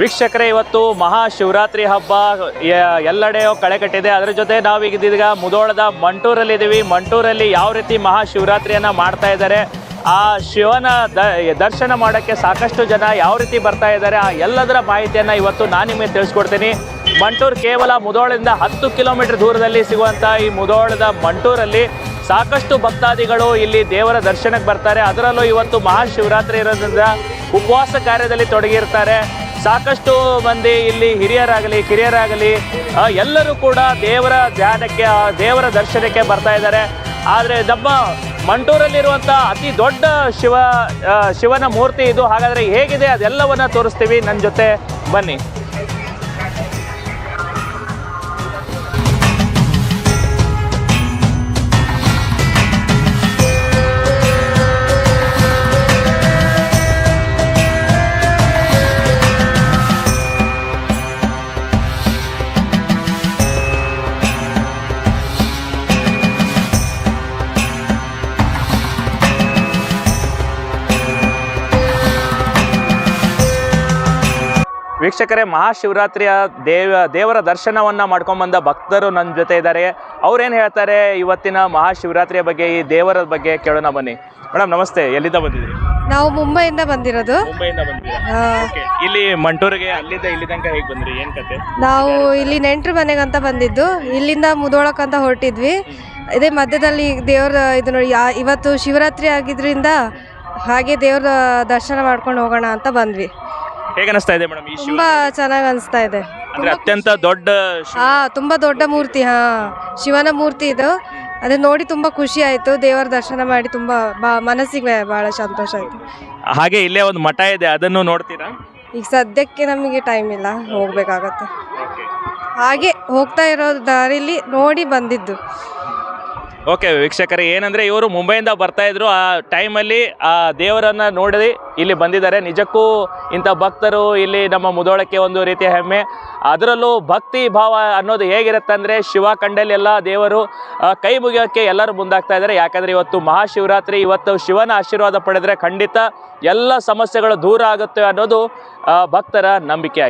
ವೀಕ್ಷಕರೇ, ಇವತ್ತು ಮಹಾಶಿವರಾತ್ರಿ ಹಬ್ಬ ಎಲ್ಲೆಡೆ ಕಳೆ ಕಟ್ಟಿದೆ. ಅದರ ಜೊತೆ ನಾವು ಈಗ ಇದೀಗ ಮುದೋಳದ ಮಂಟೂರಲ್ಲಿ ಇದ್ದೀವಿ ಮಂಟೂರಲ್ಲಿ ಯಾವ ರೀತಿ ಮಹಾಶಿವರಾತ್ರಿಯನ್ನು ಮಾಡ್ತಾ ಇದ್ದಾರೆ, ಆ ಶಿವನ ದರ್ಶನ ಮಾಡೋಕ್ಕೆ ಸಾಕಷ್ಟು ಜನ ಯಾವ ರೀತಿ ಬರ್ತಾ ಇದ್ದಾರೆ, ಆ ಎಲ್ಲದರ ಮಾಹಿತಿಯನ್ನು ಇವತ್ತು ನಾನು ನಿಮಗೆ ತಿಳಿಸ್ಕೊಡ್ತೀನಿ. ಮಂಟೂರು ಕೇವಲ ಮುದೋಳದಿಂದ ಹತ್ತು ಕಿಲೋಮೀಟರ್ ದೂರದಲ್ಲಿ ಸಿಗುವಂಥ ಈ ಮುದೋಳದ ಮಂಟೂರಲ್ಲಿ ಸಾಕಷ್ಟು ಭಕ್ತಾದಿಗಳು ಇಲ್ಲಿ ದೇವರ ದರ್ಶನಕ್ಕೆ ಬರ್ತಾರೆ. ಅದರಲ್ಲೂ ಇವತ್ತು ಮಹಾಶಿವರಾತ್ರಿ ಇರೋದ್ರಿಂದ ಉಪವಾಸ ಕಾರ್ಯದಲ್ಲಿ ತೊಡಗಿರ್ತಾರೆ. ಸಾಕಷ್ಟು ಮಂದಿ ಇಲ್ಲಿ ಹಿರಿಯರಾಗಲಿ, ಕಿರಿಯರಾಗಲಿ ಎಲ್ಲರೂ ಕೂಡ ದೇವರ ಧ್ಯಾನಕ್ಕೆ ದೇವರ ದರ್ಶನಕ್ಕೆ ಬರ್ತಾ ಇದ್ದಾರೆ. ಆದರೆ ನಮ್ಮ ಮಂಟೂರಲ್ಲಿರುವಂಥ ಅತಿ ದೊಡ್ಡ ಶಿವ ಶಿವನ ಮೂರ್ತಿ ಇದು. ಹಾಗಾದರೆ ಹೇಗಿದೆ? ಅದೆಲ್ಲವನ್ನು ತೋರಿಸ್ತೀವಿ. ನನ್ನ ಜೊತೆ ಬನ್ನಿ. ವೀಕ್ಷಕರೇ ಮಹಾಶಿವರಾತ್ರಿಯ ದೇವ ದೇವರ ದರ್ಶನವನ್ನು ಮಾಡ್ಕೊಂಬಂದ ಭಕ್ತರು ನನ್ನ ಜೊತೆ ಇದ್ದಾರೆ ಅವ್ರೇನು ಹೇಳ್ತಾರೆ? ಇವತ್ತಿನ ಮಹಾಶಿವರಾತ್ರಿಯ ಬಗ್ಗೆ ಈ ದೇವರ ಬಗ್ಗೆ ಕೇಳೋಣ ಬನ್ನಿ. ಮೇಡಮ್ ನಮಸ್ತೆ. ಎಲ್ಲಿಂದ ಬಂದಿದ್ದೀರಿ? ನಾವು ಮುಂಬೈಯಿಂದ ಬಂದಿರೋದು. ಮುಂಬೈಯಿಂದ ಬಂದಿದ್ದೀರಾ? ಆ, ಓಕೆ. ಇಲ್ಲಿ ಮಂಟೂರಿಗೆ ಅಲ್ಲಿಂದ ಇಲ್ಲಿ ತನಕ ಹೇಗೆ ಬಂದ್ರಿ? ಏನು ಕತೆ? ನಾವು ಇಲ್ಲಿ ನೆಂಟ್ರ ಮನೆಗಂತ ಬಂದಿದ್ದು. ಇಲ್ಲಿಂದ ಮುದೋಳಕ್ಕಂತ ಹೊರಟಿದ್ವಿ. ಇದೇ ಮಧ್ಯದಲ್ಲಿ ದೇವ್ರ ಇದು ನೋಡಿ ಯಾ- ಇವತ್ತು ಶಿವರಾತ್ರಿ ಆಗಿದ್ರಿಂದ ಹಾಗೆ ದೇವ್ರ ದರ್ಶನ ಮಾಡ್ಕೊಂಡು ಹೋಗೋಣ ಅಂತ ಬಂದ್ವಿ. ಹೇಗೆ ಅನಿಸ್ತಾ ಇದೆ ಮೇಡಮ್ ಈ ಶಿವ ತುಂಬಾ ಚೆನ್ನಾಗಿ ಅನಿಸ್ತಾ ಇದೆ. ಅಂದ್ರೆ ಅತ್ಯಂತ ದೊಡ್ಡ ಶಿವ- ಹಾ ತುಂಬಾ ದೊಡ್ಡ ಮೂರ್ತಿ ಹಾ. ಶಿವನ ಮೂರ್ತಿ ಇದು. ಅದನ್ನ ನೋಡಿ ತುಂಬಾ ಖುಷಿ ಆಯ್ತು. ದೇವರ ದರ್ಶನ ಮಾಡಿ ತುಂಬಾ ಬಾ- ಮನಸ್ಸಿಗೆ ಬಹಳ ಸಂತೋಷ ಆಯ್ತು. ಹಾಗೆ ಇಲ್ಲೇ ಒಂದು ಮಠ ಇದೆ ಅದನ್ನು ನೋಡ್ತೀರಾ? ಈಗ ಸದ್ಯಕ್ಕೆ ನಮಗೆ ಟೈಮ್ ಇಲ್ಲ ಹೋಗ್ಬೇಕಾಗತ್ತೆ. ಹಾಗೆ ಹೋಗ್ತಾ ಇರೋ ದಾರಿಲಿ ನೋಡಿ ಬಂದಿದ್ದು. ಓಕೆ, ವೀಕ್ಷಕರೇ, ಏನಂದ್ರೆ ಇವರು ಮುಂಬೈಯಿಂದ ಬರ್ತಾ ಇದ್ರು. ಆ ಟೈಮಲ್ಲಿ ಆ ದೇವರನ್ನ ನೋಡಿ ಇಲ್ಲಿ ಬಂದಿದ್ದಾರೆ. ನಿಜಕ್ಕೂ ಇಂಥ ಭಕ್ತರು ಇಲ್ಲಿ ನಮ್ಮ ಮುದೋಳಕ್ಕೆ ಒಂದು ರೀತಿಯ ಹೆಮ್ಮೆ. ಅದರಲ್ಲೂ ಭಕ್ತಿ ಭಾವ ಅನ್ನೋದು ಹೇಗಿರುತ್ತೆ ಅಂದರೆ ಶಿವ ಕಂಡಲ್ಲಿ ಎಲ್ಲ ದೇವರು ಕೈ ಮುಗಿಯೋಕ್ಕೆ ಎಲ್ಲರೂ ಮುಂದಾಗ್ತಾ ಇದ್ದಾರೆ. ಯಾಕಂದರೆ ಇವತ್ತು ಮಹಾಶಿವರಾತ್ರಿ, ಇವತ್ತು ಶಿವನ ಆಶೀರ್ವಾದ ಪಡೆದರೆ ಖಂಡಿತ ಎಲ್ಲ ಸಮಸ್ಯೆಗಳು ದೂರ ಆಗುತ್ತೆ ಅನ್ನೋದು ಭಕ್ತರ ನಂಬಿಕೆ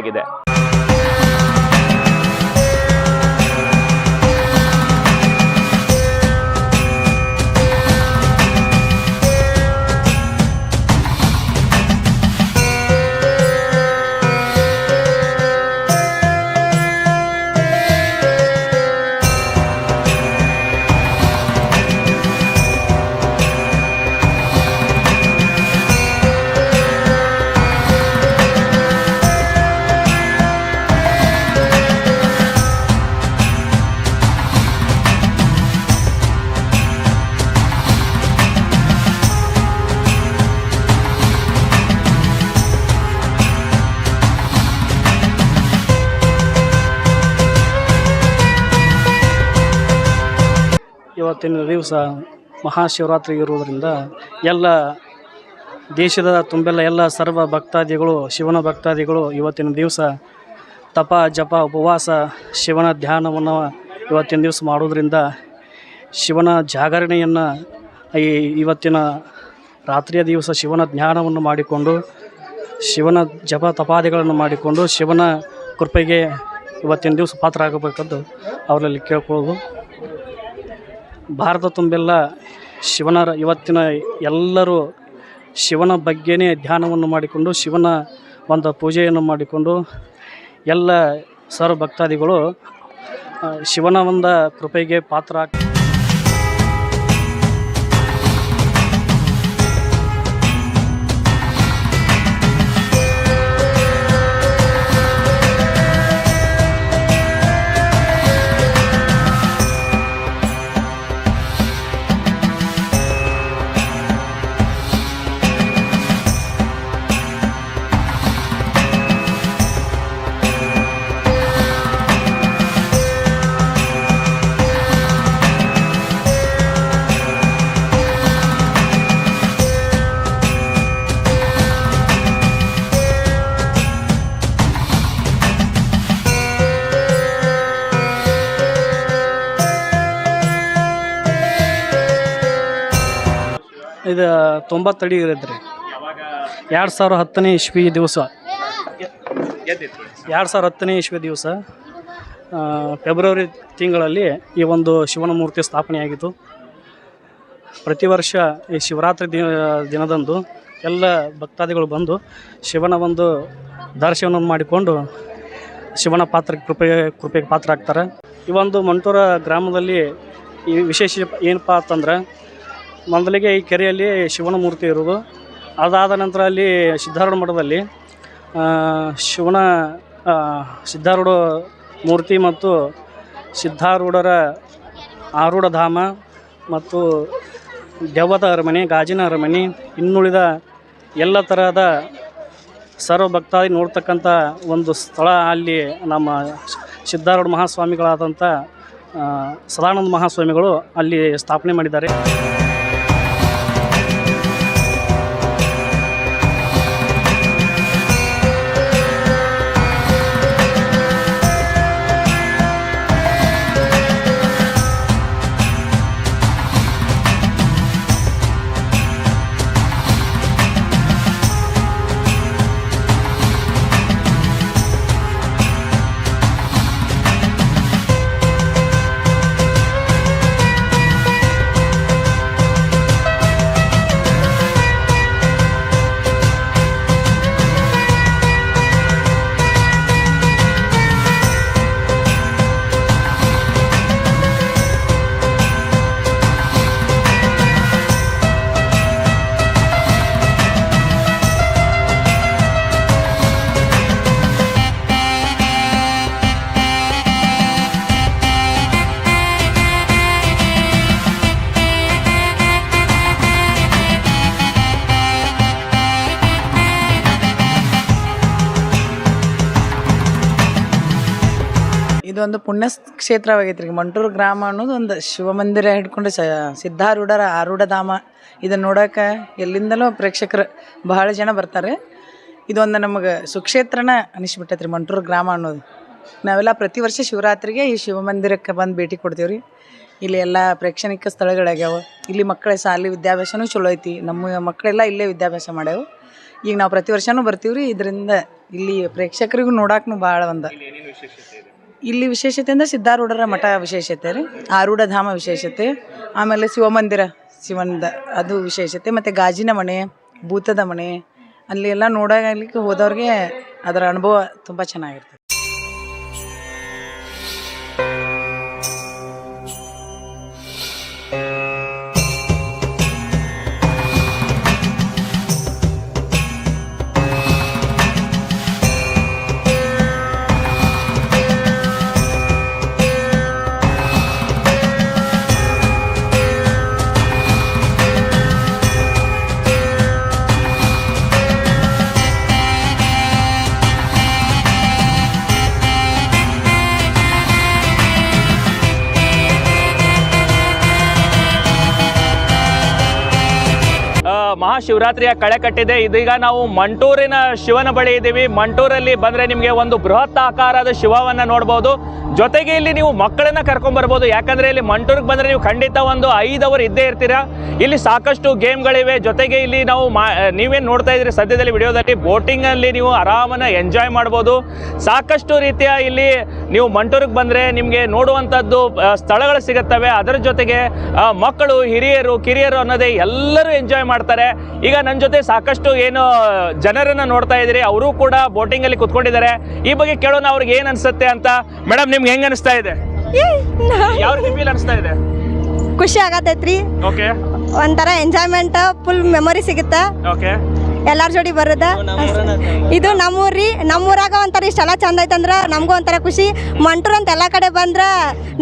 ಇವತ್ತಿನ ದಿವಸ ಮಹಾಶಿವರಾತ್ರಿ ಇರುವುದರಿಂದ ಎಲ್ಲ ದೇಶದ ತುಂಬೆಲ್ಲ ಎಲ್ಲ ಸರ್ವ ಭಕ್ತಾದಿಗಳು, ಶಿವನ ಭಕ್ತಾದಿಗಳು ಇವತ್ತಿನ ದಿವಸ ತಪ, ಜಪ, ಉಪವಾಸ, ಶಿವನ ಧ್ಯಾನವನ್ನು ಇವತ್ತಿನ ದಿವಸ ಮಾಡೋದ್ರಿಂದ ಶಿವನ ಜಾಗರಣೆಯನ್ನು ಈ ಇವತ್ತಿನ ರಾತ್ರಿಯ ದಿವಸ ಶಿವನ ಜ್ಞಾನವನ್ನು ಮಾಡಿಕೊಂಡು, ಶಿವನ ಜಪ ತಪಾದಿಗಳನ್ನು ಮಾಡಿಕೊಂಡು, ಶಿವನ ಕೃಪೆಗೆ ಇವತ್ತಿನ ದಿವಸ ಪಾತ್ರ ಆಗಬೇಕಂದು ಅವರಲ್ಲಿ ಕೇಳ್ಕೊಳ್ಳೋದು ಭಾರತ ತುಂಬೆಲ್ಲ. ಶಿವನ ಇವತ್ತಿನ ಎಲ್ಲರೂ ಶಿವನ ಬಗ್ಗೆನೇ ಧ್ಯಾನವನ್ನು ಮಾಡಿಕೊಂಡು, ಶಿವನ ಒಂದು ಪೂಜೆಯನ್ನು ಮಾಡಿಕೊಂಡು, ಎಲ್ಲ ಸರ್ವ ಭಕ್ತಾದಿಗಳು ಶಿವನ ಒಂದು ಕೃಪೆಗೆ ಪಾತ್ರ ಇದು ತೊಂಬತ್ತಡಿ ಇರೈತೆ ರೀ. ಎರಡು ಸಾವಿರ ಹತ್ತನೇ ಇಸ್ವಿ ದಿವಸ. ಎರಡು ಸಾವಿರ ಹತ್ತನೇ ಇಸ್ವಿ ದಿವಸ ಫೆಬ್ರವರಿ ತಿಂಗಳಲ್ಲಿ ಈ ಒಂದು ಶಿವನ ಮೂರ್ತಿ ಸ್ಥಾಪನೆಯಾಗಿತ್ತು ಪ್ರತಿ ವರ್ಷ ಈ ಶಿವರಾತ್ರಿ ದಿನ, ದಿನದಂದು ಎಲ್ಲ ಭಕ್ತಾದಿಗಳು ಬಂದು ಶಿವನ ಒಂದು ದರ್ಶನವನ್ನು ಮಾಡಿಕೊಂಡು ಶಿವನ ಪಾತ್ರ ಕೃಪೆ ಕೃಪೆಗೆ ಪಾತ್ರ ಆಗ್ತಾರೆ. ಈ ಒಂದು ಮಂಟೂರ ಗ್ರಾಮದಲ್ಲಿ ಈ ವಿಶೇಷ ಏನಪ್ಪ ಅಂತಂದ್ರೆ ಮೊದಲಿಗೆ ಈ ಕೆರೆಯಲ್ಲಿ ಶಿವನ ಮೂರ್ತಿ ಇರುವುದು ಅದಾದ ನಂತರ ಅಲ್ಲಿ ಸಿದ್ಧಾರೂಢ ಮಠದಲ್ಲಿ ಶಿವನ ಸಿದ್ಧಾರೂಢ ಮೂರ್ತಿ ಮತ್ತು ಸಿದ್ಧಾರೂಢರ ಆರೂಢ ಧಾಮ ಮತ್ತು ದೆವ್ವದ ಅರಮನೆ, ಗಾಜಿನ ಅರಮನೆ, ಇನ್ನುಳಿದ ಎಲ್ಲ ತರಹದ ಸರ್ವ ಭಕ್ತಾದಿ ನೋಡ್ತಕ್ಕಂಥ ಒಂದು ಸ್ಥಳ ಅಲ್ಲಿ ನಮ್ಮ ಸಿದ್ಧಾರೂಢ ಮಹಾಸ್ವಾಮಿಗಳಾದಂಥ ಸದಾನಂದ ಮಹಾಸ್ವಾಮಿಗಳು ಅಲ್ಲಿ ಸ್ಥಾಪನೆ ಮಾಡಿದ್ದಾರೆ. ಇದೊಂದು ಪುಣ್ಯ ಕ್ಷೇತ್ರವಾಗೈತೆ ರೀ ಮಂಟೂರು ಗ್ರಾಮ ಅನ್ನೋದು ಒಂದು ಶಿವಮಂದಿರ ಹಿಡ್ಕೊಂಡು ಸ, ಸಿದ್ಧಾರೂಢರ ಆರೂಢ ಧಾಮ ಇದನ್ನು ನೋಡೋಕೆ ಎಲ್ಲಿಂದಲೂ ಪ್ರೇಕ್ಷಕರು ಬಹಳ ಜನ ಬರ್ತಾರೆ. ಇದೊಂದು ನಮಗೆ ಸುಕ್ಷೇತ್ರನ ಅನಿಸ್ಬಿಟ್ಟೈತೆ ರೀ ಮಂಟೂರು ಗ್ರಾಮ ಅನ್ನೋದು. ನಾವೆಲ್ಲ ಪ್ರತಿ ವರ್ಷ ಶಿವರಾತ್ರಿಗೆ ಈ ಶಿವಮಂದಿರಕ್ಕೆ ಬಂದು ಭೇಟಿ ಕೊಡ್ತೀವಿ ರೀ ಇಲ್ಲಿ ಎಲ್ಲ ಪ್ರೇಕ್ಷಣಿಕ ಸ್ಥಳಗಳಾಗ್ಯಾವ. ಇಲ್ಲಿ ಮಕ್ಕಳ ಶಾಲೆ ವಿದ್ಯಾಭ್ಯಾಸನೂ ಚಲೋ ಐತಿ. ನಮ್ಮ ಮಕ್ಕಳೆಲ್ಲ ಇಲ್ಲೇ ವಿದ್ಯಾಭ್ಯಾಸ ಮಾಡ್ಯಾವು. ಈಗ ನಾವು ಪ್ರತಿ ವರ್ಷನೂ ಬರ್ತೀವಿ ರೀ ಇದರಿಂದ ಇಲ್ಲಿ ಪ್ರೇಕ್ಷಕರಿಗೂ ನೋಡಕ್ಕೂ ಭಾಳ ಒಂದು. ಇಲ್ಲಿ ವಿಶೇಷತೆ ಅಂದರೆ ಸಿದ್ಧಾರೂಢರ ಮಠ ವಿಶೇಷತೆ ರೀ. ಆರೂಢ ಧಾಮ ವಿಶೇಷತೆ. ಆಮೇಲೆ ಶಿವಮಂದಿರ, ಶಿವನದ ಅದು ವಿಶೇಷತೆ. ಮತ್ತು ಗಾಜಿನ ಮನೆ ಭೂತದ ಮನೆ ಅಲ್ಲಿ ಎಲ್ಲ ನೋಡಲಿಕ್ಕೆ ಹೋದವ್ರಿಗೆ ಅದರ ಅನುಭವ ತುಂಬ ಚೆನ್ನಾಗಿರ್ತದೆ. ಮಹಾಶಿವರಾತ್ರಿಯ ಕಳೆ ಕಟ್ಟಿದೆ. ಇದೀಗ ನಾವು ಮಂಟೂರಿನ ಶಿವನ ಬಳಿ ಇದ್ದೀವಿ. ಮಂಟೂರಲ್ಲಿ ಬಂದ್ರೆ ನಿಮಗೆ ಒಂದು ಬೃಹತ್ ಆಕಾರದ ಶಿವವನ್ನ ನೋಡ್ಬೋದು. ಜೊತೆಗೆ ಇಲ್ಲಿ ನೀವು ಮಕ್ಕಳನ್ನ ಕರ್ಕೊಂಡ್ ಯಾಕಂದರೆ ಯಾಕಂದ್ರೆ ಇಲ್ಲಿ ಮಂಟೂರಿಗೆ ಬಂದ್ರೆ ನೀವು ಖಂಡಿತ ಒಂದು ಐದು ಅವರ್ ಇದ್ದೇ ಇರ್ತೀರಾ. ಇಲ್ಲಿ ಸಾಕಷ್ಟು ಗೇಮ್ಗಳಿವೆ. ಜೊತೆಗೆ ಇಲ್ಲಿ ನಾವು ಮಾ ನೀವೇನು ನೋಡ್ತಾ ಇದ್ದೀರಿ ಸದ್ಯದಲ್ಲಿ ವಿಡಿಯೋದಲ್ಲಿ, ಬೋಟಿಂಗಲ್ಲಿ ನೀವು ಆರಾಮನ ಎಂಜಾಯ್ ಮಾಡ್ಬೋದು. ಸಾಕಷ್ಟು ರೀತಿಯ ಇಲ್ಲಿ ನೀವು ಮಂಟೂರಿಗೆ ಬಂದ್ರೆ ನಿಮಗೆ ನೋಡುವಂಥದ್ದು ಸ್ಥಳಗಳು ಸಿಗುತ್ತವೆ. ಅದರ ಜೊತೆಗೆ ಮಕ್ಕಳು, ಹಿರಿಯರು, ಕಿರಿಯರು ಅನ್ನೋದೇ ಎಲ್ಲರೂ ಎಂಜಾಯ್ ಮಾಡ್ತಾರೆ. ಈಗ ನನ್ನ ಜೊತೆ ಸಾಕಷ್ಟು ಏನು ಜನರನ್ನು ನೋಡ್ತಾ ಇದ್ದೀರಿ. ಅವರು ಕೂಡ ಬೋಟಿಂಗಲ್ಲಿ ಕುತ್ಕೊಂಡಿದ್ದಾರೆ. ಈ ಬಗ್ಗೆ ಕೇಳೋಣ ಅವ್ರಿಗೆ ಏನು ಅನ್ಸುತ್ತೆ ಅಂತ. ಮೇಡಮ್ ನಿಮ್ಗೆ ಹೆಂಗ್ ಅನಿಸ್ತಾ ಇದೆ? ಯಾವ ರೀತಿ ಫೀಲ್ ಅನಿಸ್ತಾ ಇದೆ? ಖುಷಿ ಆಗತೈತ್ರಿ ಓಕೆ ಒಂಥರ ಎಂಜಾಯ್ಮೆಂಟ್ ಫುಲ್ ಮೆಮೊರಿ ಸಿಗುತ್ತೆ. ಓಕೆ ಎಲ್ಲಾರ ಜೋಡಿ ಬರೋದ? ಇದು ನಮ್ಮೂರಿ ನಮ್ಮೂರಾಗ ಒಂಥರ ಇಷ್ಟೆಲ್ಲ ಚಂದ ಐತಂದ್ರ ನಮಗೂ ಒಂಥರ ಖುಷಿ. ಮಂಟ್ರು ಅಂತ ಎಲ್ಲ ಕಡೆ ಬಂದ್ರ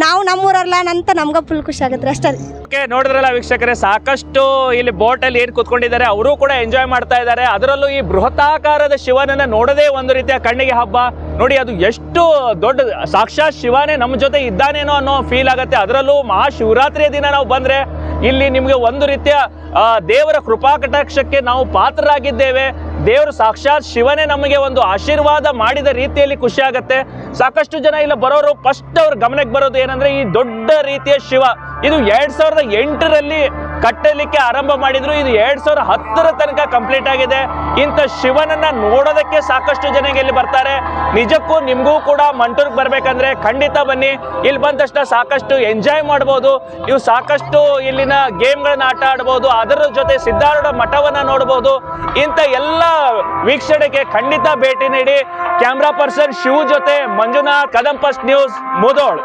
ನಾವು ನಮ್ಮೂರಲ್ಲ ಅಂತ ನಮ್ಗೆ ಫುಲ್ ಖುಷಿ ಆಗತ್ತೆ ಅಷ್ಟೇ. ಓಕೆ ನೋಡಿದ್ರಲ್ಲ ವೀಕ್ಷಕರೇ ಸಾಕಷ್ಟು ಇಲ್ಲಿ ಬೋಟ್ ಅಲ್ಲಿ ಏನ್ ಕುತ್ಕೊಂಡಿದ್ದಾರೆ ಅವರು ಕೂಡ ಎಂಜಾಯ್ ಮಾಡ್ತಾ ಇದ್ದಾರೆ. ಅದರಲ್ಲೂ ಈ ಬೃಹತಾಕಾರದ ಶಿವನನ್ನ ನೋಡದೇ ಒಂದು ರೀತಿಯ ಕಣ್ಣಿಗೆ ಹಬ್ಬ. ನೋಡಿ ಅದು ಎಷ್ಟು ದೊಡ್ಡ ಸಾಕ್ಷಾತ್ ಶಿವನೇ ನಮ್ಮ ಜೊತೆ ಇದ್ದಾನೇನೋ ಅನ್ನೋ ಫೀಲ್ ಆಗುತ್ತೆ. ಅದರಲ್ಲೂ ಮಹಾಶಿವರಾತ್ರಿಯ ದಿನ ನಾವು ಬಂದ್ರೆ ಇಲ್ಲಿ ನಿಮಗೆ ಒಂದು ರೀತಿಯ ದೇವರ ಕೃಪಾ ಕಟಾಕ್ಷಕ್ಕೆ ನಾವು ಪಾತ್ರರಾಗಿದ್ದೇವೆ. ದೇವರು ಸಾಕ್ಷಾತ್ ಶಿವನೇ ನಮಗೆ ಒಂದು ಆಶೀರ್ವಾದ ಮಾಡಿದ ರೀತಿಯಲ್ಲಿ ಖುಷಿ ಆಗುತ್ತೆ. ಸಾಕಷ್ಟು ಜನ ಇಲ್ಲ ಬರೋರು ಫಸ್ಟ್ ಅವ್ರ ಗಮನಕ್ಕೆ ಬರೋದು ಏನಂದ್ರೆ ಈ ದೊಡ್ಡ ರೀತಿಯ ಶಿವ. ಇದು ಎರಡ್ ಸಾವಿರದ ಎಂಟರಲ್ಲಿ ಕಟ್ಟಲಿಕ್ಕೆ ಆರಂಭ ಮಾಡಿದ್ರು. ಇದು ಎರಡ್ ಸಾವಿರದ ಹತ್ತರ ತನಕ ಕಂಪ್ಲೀಟ್ ಆಗಿದೆ. ಇಂಥ ಶಿವನನ್ನ ನೋಡೋದಕ್ಕೆ ಸಾಕಷ್ಟು ಜನ ಇಲ್ಲಿ ಬರ್ತಾರೆ. ನಿಜಕ್ಕೂ ನಿಮಗೂ ಕೂಡ ಮಂಟೂರ್ಗೆ ಬರ್ಬೇಕಂದ್ರೆ ಖಂಡಿತ ಬನ್ನಿ. ಇಲ್ಲಿ ಬಂದ ತಕ್ಷಣ ಸಾಕಷ್ಟು ಎಂಜಾಯ್ ಮಾಡ್ಬೋದು. ನೀವು ಸಾಕಷ್ಟು ಇಲ್ಲಿನ ಗೇಮ್ಗಳನ್ನ ಆಟ ಆಡ್ಬೋದು. ಅದರ ಜೊತೆ ಸಿದ್ಧಾರೂಢ ಮಠವನ್ನ ನೋಡ್ಬೋದು. ಇಂಥ ಎಲ್ಲ ವೀಕ್ಷಣೆಗೆ ಖಂಡಿತ ಭೇಟಿ ನೀಡಿ. ಕ್ಯಾಮ್ರಾ ಪರ್ಸನ್ ಶಿವ ಜೊತೆ ಮಂಜುನಾಥ್ ಕದಂ ಫಸ್ಟ್ ನ್ಯೂಸ್, ಮುದೋಳ್.